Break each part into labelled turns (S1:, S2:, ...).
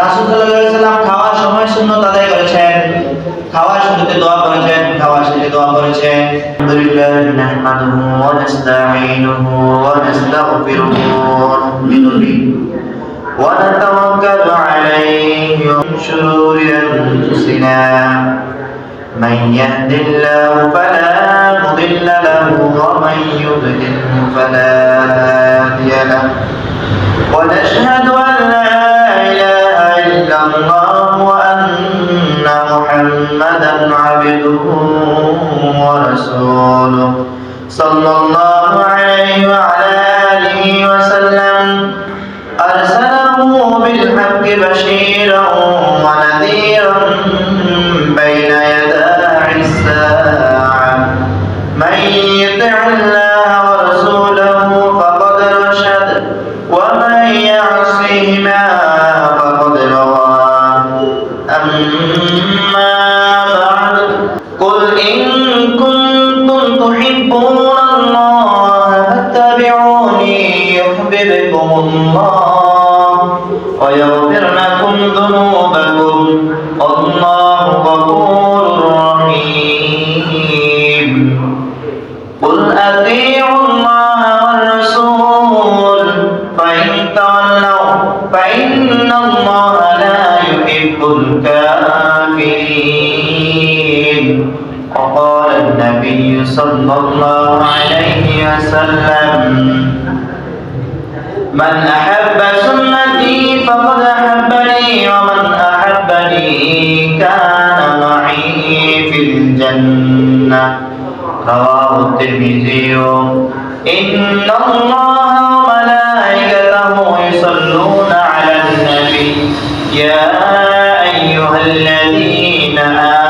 S1: রাসূল সাল্লাল্লাহু আলাইহি সাল্লাম খাওয়ার সময় সুন্নাত আদায় করেছেন খাওয়ার শুরুতে দোয়া করেছেন খাওয়ার শেষে দোয়া করেছেন আলহামদুলিল্লাহ নাহমাদুহু ওয়া নাস্তাঈনুহু ওয়া নাস্তাগফিরুহু ওয়া নু'মিনু বিহি ونتوكل عليه من شرور أنفسنا من يهد الله فلا مضل له ومن يضلل فلا هادي له ونشهد أن لا إله إلا الله وأن محمدا عبده ورسوله. صلى الله عليه وعلى آله وسلم. أرسله بالحق بشيرا ونذيرا بين يداعي الساعة. النبي صلى الله عليه وسلم. من أحب سنتي فقد أحبني ومن أحبني كان معي في الجنة. رواه الترمذي. إن الله وملائكته يصلون على النبي. يا أيها الذين آمنوا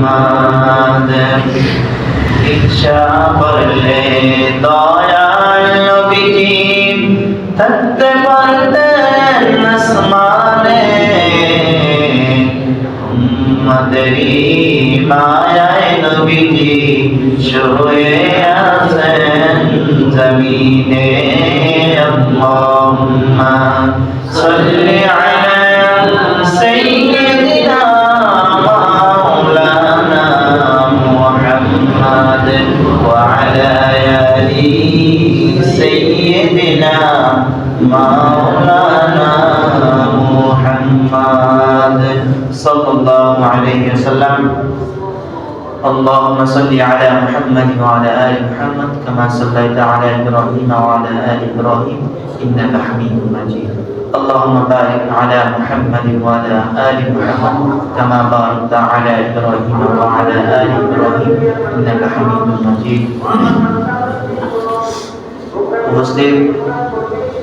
S1: মুহাম্মদ ইচ্ছা করলে দয়াল নবীজি থাকতে পারতেন আসমানে। উম্মতেরি মায়ায় নবীজি শুয়ে আছেন জমিনে। আল্লাহুম্মা সাল্লি আলা مولانا محمد صلى الله عليه وسلم اللهم صل على محمد وعلى آل محمد كما صليت على إبراهيم وعلى آل إبراهيم إنك حميد مجيد اللهم بارك على محمد وعلى آل محمد كما باركت على إبراهيم وعلى آل إبراهيم إنك حميد مجيد উপস্থিত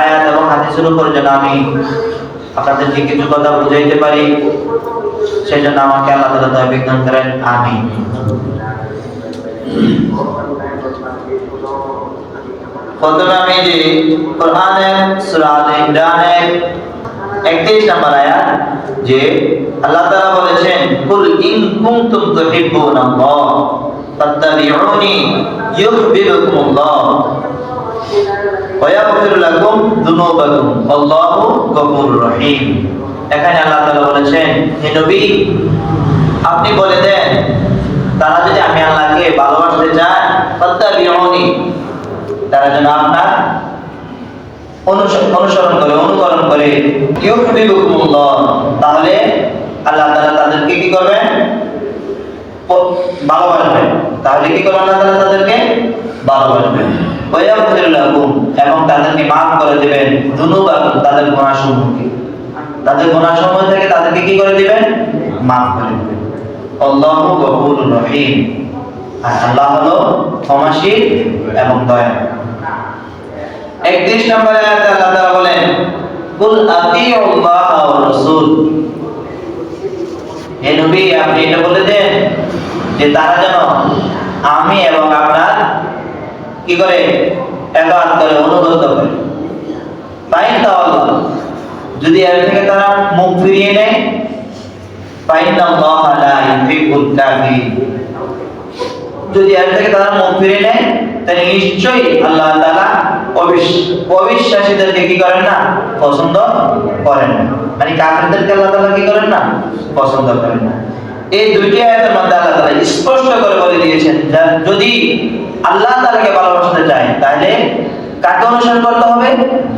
S1: আয়াত এবং হাদিসের উপর যেন আমি আপনাদেরকে কিছু কথা বুঝাইতে পারি সেই জন্য আমাকে আল্লাহ তালা তৌফিক দান করেন, আমিন। প্রথমে আমি যে কোরআনের সূরা আলে ইমরানের 31 নম্বর আয়াত, যে আল্লাহ তাআলা বলেছেন, কুল ইন কুনতুম তুহিব্বুনাল্লাহ, ফাত্তাবিউনি ইউহিব্বুকুমুল্লাহ। ওয়া লাকুম যুনুবাকুম আল্লাহু গফুরুর রহিম এখানে আল্লাহ তাআলা বলেছেন, হে নবী, আপনি বলে দেন, তারা যদি আমি আল্লাহকে ভালোবাসতে চায়, ফাত্তাবিউনি, তারা যেন আপনার অনুসরণ করে, অনুকরণ করে। ইউহিব্বুকুমুল্লাহ তাহলে আল্লাহ তাআলা তাদেরকে কি করবেন? ভালোবাসবেন। তাহলে কি করবেন আল্লাহ তাআলা তাদেরকে? ভালোবাসবেন। এবং তাদেরকে maaf করে দিবেন। তাদের তাদের থেকে তাদেরকে কি করে দিবেন? maaf করে দিবেন। আল্লাহু রহিম। আর আল্লাহ হলো এবং আয়াতে আল্লাহ বলেন, কুল রাসূল। হে নবী, আপনি এটা বলে দেন যে তারা যেন আমি এবং আপনার কি করে? একাত করে, অনুগত করে। ফাইন তাওয়াল্লাহ যদি এর থেকে তারা মুখ ফিরিয়ে নেয় ফাইন যদি এর থেকে তারা মুখ ফিরে নেয়, তাহলে নিশ্চয়ই আল্লাহ অবিশ- অবিশ্বাসীদেরকে কি করেন না? পছন্দ করেন না। মানে কাফিরদেরকে আল্লাহ তাআলা কি করেন না? পছন্দ করেন না। এই দুইটি আয়াতের মধ্যে আল্লাহ তাআলা স্পষ্ট করে বলে দিয়েছেন যদি আল্লাহ তাআলাকে ভালোবাসতে চায়, তাহলে কাকে অনুসরণ করতে হবে?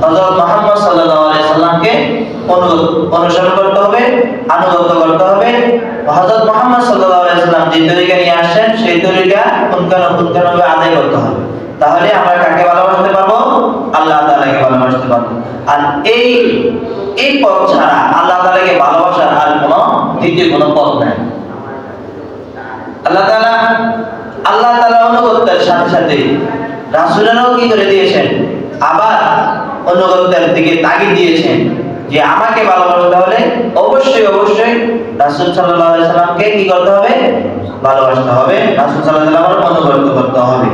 S1: হযরত মুহাম্মদ সাল্লাল্লাহু সাল্লামকে অনুসরণ করতে হবে, আনুগত্য করতে হবে। হযরত মুহাম্মদ সাল্লাল্লাহু সাল্লাম যে তরিকা নিয়ে আসছেন, সেই তরিকা পুনকানো পুনকানোভাবে আদায় করতে হবে। তাহলে আমরা কাকে ভালোবাসতে পারব? আল্লাহ তাআলাকে ভালোবাসতে পারব। আর এই এই পথ ছাড়া আল্লাহ তাআলাকে ভালোবাসার আর কোনো দ্বিতীয় কোনো পথ নাই। আল্লাহ তাআলা আল্লাহ তাআলা অনুগত্যের সাথে সাথে রাসূলেরও কি করে দিয়েছেন? আবার অনুগত্যের দিকে তাগিদ দিয়েছেন যে আমাকে ভালোবাসতে হলে অবশ্যই অবশ্যই রাসূল আলাইহি সাল্লামকে কি করতে হবে? ভালোবাসতে হবে। রাসূল আলাইহি সাল্লামের অনুগত্য করতে হবে।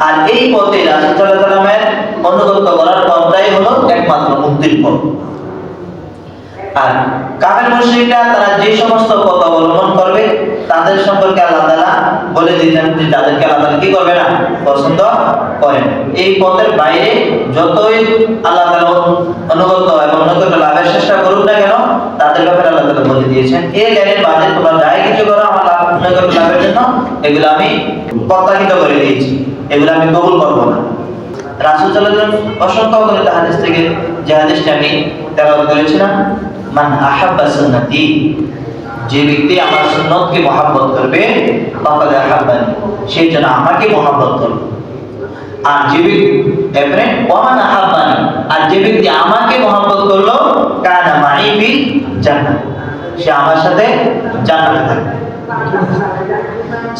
S1: আর এই পথে রাসূল আলাইহি সাল্লামের অনুগত্য করার পথটাই হলো একমাত্র মুক্তির পথ। আর কাফের মুশরিকরা তারা যে সমস্ত পথ অবলম্বন করবে, তাদের সম্পর্কে আল্লাহ তাআলা বলে দিয়েছেন যে তাদেরকে আল্লাহ তাআলা কি করবে না? পছন্দ করেন এই পথের বাইরে যতই আল্লাহ তাআলা অনুগত এবং অনুগত লাভের চেষ্টা করুক না কেন, তাদের ব্যাপারে আল্লাহ তাআলা বলে দিয়েছেন এই জ্ঞানের বাদে তোমরা যাই কিছু করো, আমার লাভ, অনুগত লাভের জন্য এগুলো আমি প্রত্যাখিত করে দিয়েছি। এগুলো আমি কবুল করব না। রাসূল সাল্লাল্লাহু আলাইহি ওয়াসাল্লাম অসংখ্য হাদিস থেকে যে হাদিসটা আমি তেলাওয়াত করেছিলাম মান আহাব্বা সুন্নতি যে ব্যক্তি আমার সুন্নতকে মহাব্বত করবে, ফাকাদ আহাব্বানি, সে যেন আমাকে মহাব্বত করবে। আর যে এরপরে ওমান আহাব্বানি, আর যে ব্যক্তি আমাকে মহাব্বত করল, কানা মাই ফিল জান্নাত। সে আমার সাথে জান্নাতে থাকবে।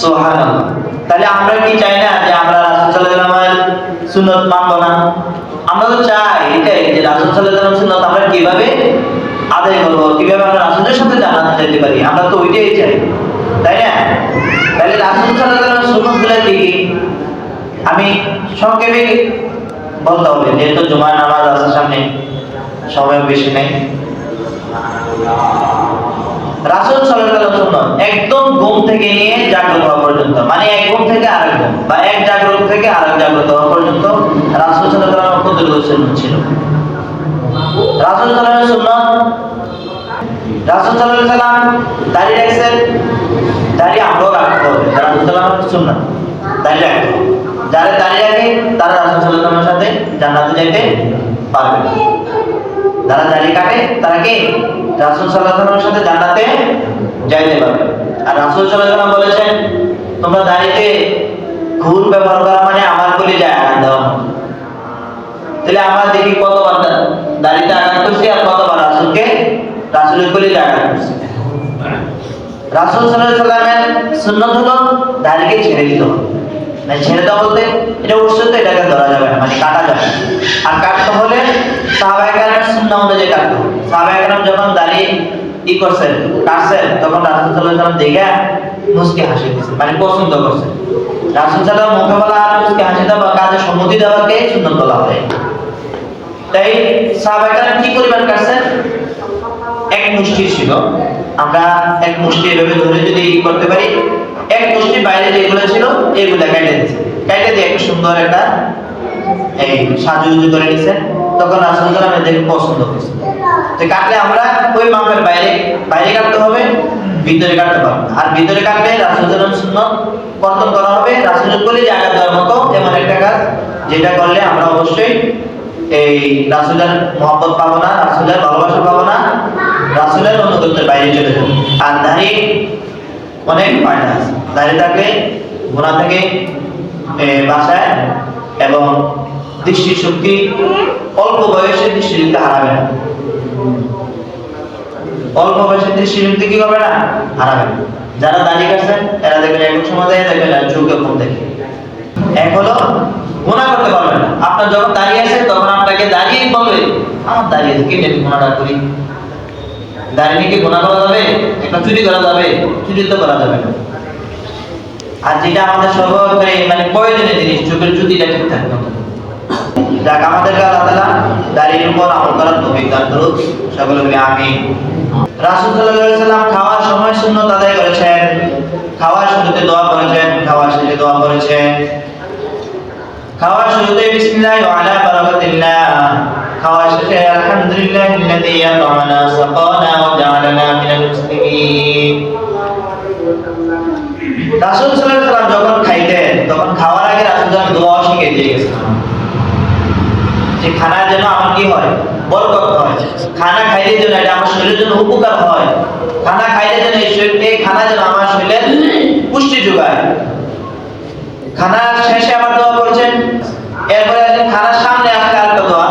S1: সুবহানাল্লাহ। তাহলে আমরা কি চাই না যে আমরা রাসূল সাল্লাল্লাহু আলাইহি সুন্নাত মানব না? আমরা তো চাই, এটাই যে রাসূল সাল্লাল্লাহু আলাইহি সুন্নাত আমরা কীভাবে আদায় করব। কীভাবে আমরা রাসূলের সাথে জান্নাতে যেতে পারি। আমরা তো ওইটাই চাই। তাই না? তাহলে রাসূল আমি সংক্ষেপে বলতে হবে, যেহেতু নামাজ সামনে, সময় বেশি নেই। রাসূল একদম ঘুম থেকে নিয়ে জাগ্রত হওয়া পর্যন্ত মানে এক ঘুম থেকে আরেক ঘুম, বা এক জাগ্রত থেকে আরেক জাগ্রত হওয়া পর্যন্ত রাসূল আলাইহি ওয়াসাল্লাম ছিল। রাসূল আলাইহি ওয়াসাল্লাম যাইতে পারবে আর রাসূল সাল্লাল্লাহু বলেছেন, তোমরা দাড়িতে ঘুর ব্যবহার করা মানে আমার বলে যায় দেওয়া। তাহলে আমরা দেখি কতবার দাড়িতে আঘাত করছি আর কতবার রাসূলকে রাসূলের যায় আঘাত করছি রাসূল আলাইহি সুন্নাত হলো দাড়িকে ছেড়ে দিতে। হবে মানে ছেড়ে দেওয়া বলতে এটা উৎসত এটাকে ধরা যাবে না মানে কাটা যাবে। আর কাটতে হলে সাহাবায়ে কেরামের সুন্নাহ অনুযায়ী কাটতে হবে। সাহাবায়ে কেরাম যখন দাড়ি ই করছেন কাটছেন তখন রাসূল সাল্লাল্লাহু আলাইহি ওয়াসাল্লাম দেখে মুস্কি হাসি দিয়েছে মানে পছন্দ করছেন রাসূল সাল্লাল্লাহু মুখে বলা আর মুখকে হাসি দেওয়া কাজে সম্মতি দেওয়াকে সুন্নত বলা হয়। তাই সাহাবাইকারা কি পরিমাণ কাটছেন এক মুষ্টি ছিল। আমরা এক মুষ্টি এভাবে ধরে যদি করতে পারি, এক মুষ্টি বাইরে যেগুলো ছিল, এগুলো কেটে দিচ্ছে কেটে দিয়ে একটা সুন্দর একটা এই সাজুগুজু করে নিছে। তখন রাসূল সাল্লাল্লাহু আলাইহি দেখে পছন্দ করছে। তো কাটলে আমরা ওই মাপের বাইরে বাইরে কাটতে হবে, ভিতরে কাটতে পারব আর ভিতরে কাটলে রাসূল সাল্লাল্লাহু সুন্নত কর্তন করা হবে, রাসূলের কোলে যে আঘাত দেওয়ার মতো এমন একটা কাজ, যেটা করলে আমরা অবশ্যই এই রাসূলের মহব্বত পাবো না, রাসূলের ভালোবাসা পাবো না। রাসূলের অনুগত্যের বাইরে চলে যাব আর দাড়ি অনেক ফায়দা আছে। দাড়ি থাকলে গোনা থেকে এ, বাঁচায় এবং দৃষ্টিশক্তি অল্প বয়সে দৃষ্টিশক্তি হারাবে না। অল্প বয়সে দৃষ্টিশক্তি কি করবে না? হারাবে না। যারা দাঁড়িয়ে গেছেন এরা দেখবেন সময় দেখে দেখবেন আর চোখে কম দেখে। এক হলো গুণা করতে পারবেন না। আপনার যখন দাঁড়িয়ে আছে তখন আপনাকে দাঁড়িয়ে বলবে আমার দাঁড়িয়ে আছে কি গুণাটা করি। দাঁড়িয়ে নিয়ে কি গুণা করা যাবে? একটা চুরি করা যাবে? চুরি তো করা যাবে আর যেটা আমাদের সর্বোপরি মানে প্রয়োজনীয় জিনিস, চোখের জুতিটা ঠিক থাকবে যাক তাআলা দাড়ির উপর আমল করার দান করুক। সাল্লাম খাওয়ার সময় আদায় করেছেন। খাওয়ার শুরুতে দোয়া করেছেন, খাওয়ার শেষে দোয়া করেছেন। খাওয়ার শুরুতে বিসমিল্লাহ আলা আলহামদুলিল্লাহ আল্লাযী আত'আমানা সাকানা ওয়া জা'ালানা মিনাল মুসলিমিন। রাসূল সাল্লাল্লাহু যখন খাইতেন, তখন খাওয়ার আগে রাসূল সাল্লাল্লাহু দোয়া শিখিয়ে দিয়ে গেছেন যে খানা যেন আমার কি হয়? বরকত হয়। খানা খাইলে যেন এটা আমার শরীরের জন্য উপকার হয়। খানা খাইলে যেন এই শরীর খানা যেন আমার শরীরে পুষ্টি যোগায়। খানার শেষে আবার দোয়া করেছেন। এরপরে খানার সামনে আসলে আরেকটা দোয়া।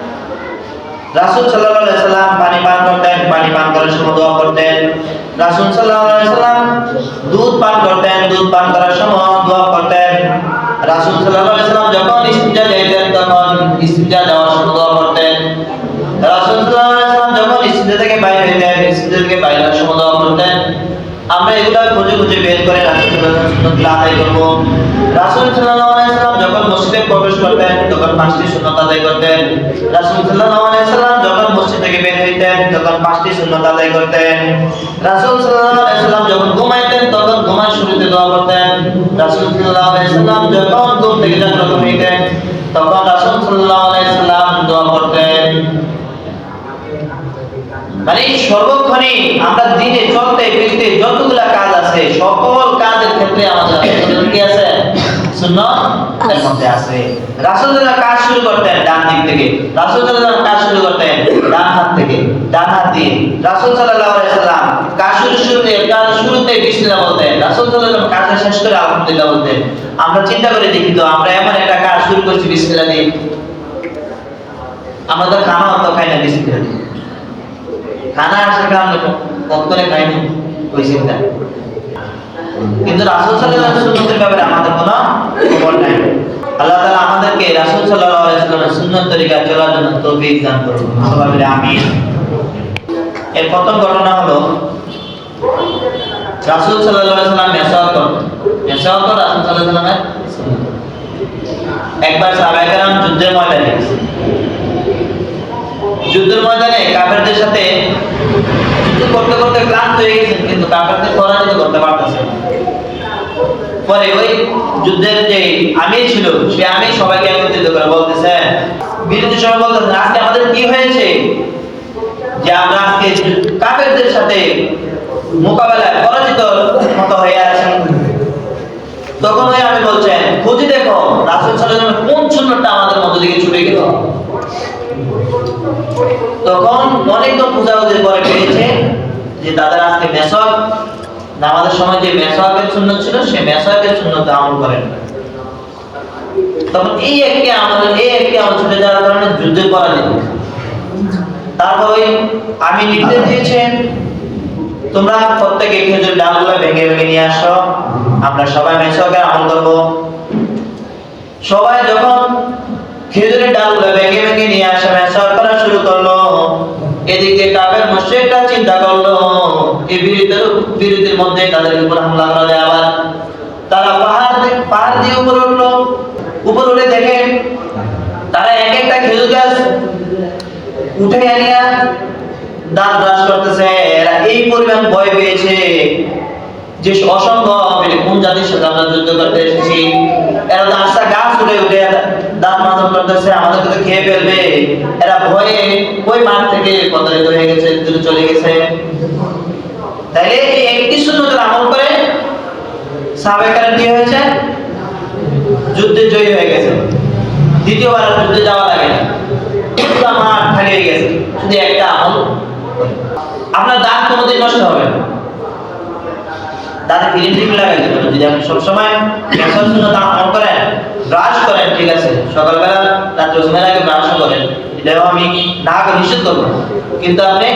S1: রাসূল সাল্লাল্লাহু আলাইহি সাল্লাম পানি পান করতেন, পানি পান করার সময় দোয়া করতেন। রাসূল সাল্লাল্লাহু আলাইহি সাল্লাম দুধ পান করতেন, দুধ পান করার সময় দোয়া করতেন। রাসূল সাল্লাল্লাহু আলাইহি সাল্লাম যখন ইস্তিনজা যাইতেন তখন ইস্তিনজা যাওয়ার সময় দোয়া করতেন। রাসূল সাল্লাল্লাহু আলাইহি সাল্লাম যখন ইস্তিনজা থেকে বাইরে হইতেন ইস্তিনজা থেকে বাইরে সময় দোয়া করতেন। আমরা এগুলা খুঁজে খুঁজে বের করে আদায় রাসূল সাল্লাম যখন মসজিদে প্রবেশ করতেন, তখন পাঁচটি আদায় করতেন। রাসূল সাল্লাম যখন মসজিদ থেকে বের হইতেন, তখন পাঁচটি সুন্নাত আদায় করতেন। রাসূল সাল্লাম যখন ঘুমাইতেন, তখন ঘুমার শুরুতে দোয়া করতেন। রাসূল সাল্লাম যখন ঘুম থেকে জাগ্রত হইতেন, তখন রাসূল সাল্লাল্লাহু আলাইহি সাল্লাম দোয়া করতেন মানে সর্বক্ষণই আমরা দিনে চলতে, ফিরতে যতগুলা কাজ আছে, সকল কাজের ক্ষেত্রে আমাদের কি আছে? শুরুতে শুরুতে শেষ করে আমরা চিন্তা করে দেখি তো, আমরা এমন একটা কাজ শুরু করছি বিসমিল্লাহ দিয়ে। আমরা তো খানা খাই না দিয়ে। খানা আসে কম করে খাইনি ওই কিন্তু রাসূল আলাইহি সুন্নতের ব্যাপারে আমাদের কোনো খবর নাই। আল্লাহ তাআলা আমাদেরকে রাসূল সাল্লাল্লাহু আলাইহি সাল্লামের সুন্নত তরিকা চলার জন্য তৌফিক দান করুন। সবাই আমিন। এর প্রথম ঘটনা হলো, রাসূল আলাইহি সাল্লাম মেসাওয়াক করতেন মেসাওয়াক তো রাসূল সাল্লাল্লাহু সাল্লামের একবার সাহাবায়ে কেরাম যুদ্ধের ময়দানে গেছে। যুদ্ধের ময়দানে কাফেরদের সাথে যুদ্ধ করতে করতে ক্লান্ত হয়ে গেছেন, কিন্তু কাফেরদের পরাজিত করতে পারতেছেন পরে ওই যুদ্ধের যে আমি ছিল, সে আমির সবাইকে একত্রিত করে বলতেছে, বিরোধী সবাই বলতেছেন আজকে আমাদের কি হয়েছে যে আমরা আজকে কাফেরদের সাথে মোকাবেলায় পরাজিত মতো হয়ে আছি? তখন ওই আমি বলছেন, খুঁজে দেখো, রাসূল সাল্লাল্লাহু আলাইহি ওয়াসাল্লাম কোন সুন্নতটা আমাদের মধ্য থেকে ছুটে গেল তখন অনেকজন খোঁজাখুঁজি করে পেয়েছে যে তাদের আজকে মেসওয়াক নামাজের সময় যে মেসওয়াকের সুন্নত ছিল, সে মেসওয়াকের সুন্নত আমল করেন। তখন এই একটি আমল, এই একটি আমল ছুটে যাওয়ার কারণে যুদ্ধে পরাজিত। তারপর ওই আমি নির্দেশ দিয়েছেন, তোমরা প্রত্যেকে খেজুর ডালগুলো ভেঙে ভেঙে নিয়ে আসো, আমরা সবাই মেসকে আমল করব। সবাই যখন খেজুরের ডালগুলো ভেঙে ভেঙে নিয়ে আসে মেসক করা শুরু করল, এদিকে কাবের মুশরিকরা চিন্তা করল এই বিরোধের বিরোধের মধ্যে তাদের উপর হামলা করা যায় আবার। তারা পাহাড় পাহাড় দিয়ে উপর উঠল। উপর উঠে দেখে তারা এক একটা খেজুর গাছ উঠে আনিয়া দাঁত ব্রাশ করতেছে। এরা এই পরিমাণ ভয় পেয়েছে যে অসম্ভব এটা কোন জাতির সাথে আমরা যুদ্ধ করতে এসেছি? এরা তো আস্তা গাছ উঠে উঠে দাঁত মাজন করতেছে, আমাদেরকে তো খেয়ে ফেলবে। এরা ভয়ে ওই মাঠ থেকে প্রতারিত হয়ে গেছে, দূরে চলে গেছে। তাইলে এই একটি সুন্নতের আমল করে সাবেকার কি হয়েছে? যুদ্ধে জয়ী হয়ে গেছে। দ্বিতীয়বার যুদ্ধে যাওয়া লাগে না। পুরো মাঠ খালি হয়ে গেছে। শুধু একটা আমল। আপনার দাঁত কোনোদিন নষ্ট হবে না। দাঁতে টিম লাগাই দেবেন যদি আপনি সবসময় ক্যান্সার শূন্য দাম আমল করেন ব্রাশ করেন, ঠিক আছে? সকালবেলা রাত্রে ঘুমের আগে ব্রাশ করেন। এটাও আমি না নিষেধ করব। কিন্তু আপনি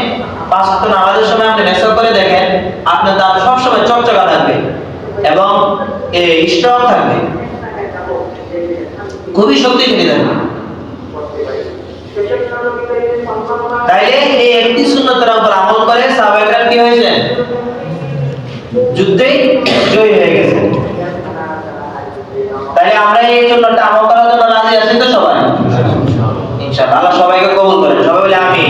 S1: পাঁচ নামাজের সময় আপনি মেসক করে দেখেন, আপনার দাঁত সবসময় চকচকা থাকবে এবং স্ট্রং থাকবে। খুবই শক্তিশালী থাকবে। তাইলে এই একটি শূন্যতার উপর আমল করে সাহাবায়ে কি হয়েছে? যুদ্ধেই জয়ী হয়ে গেছে। তাইলে আমরা এই জন্য আমল করার জন্য রাজি আছি তো সবাই? ইনশাআল্লাহ। আল্লাহ সবাইকে কবুল করেন। সবাই বলে আমি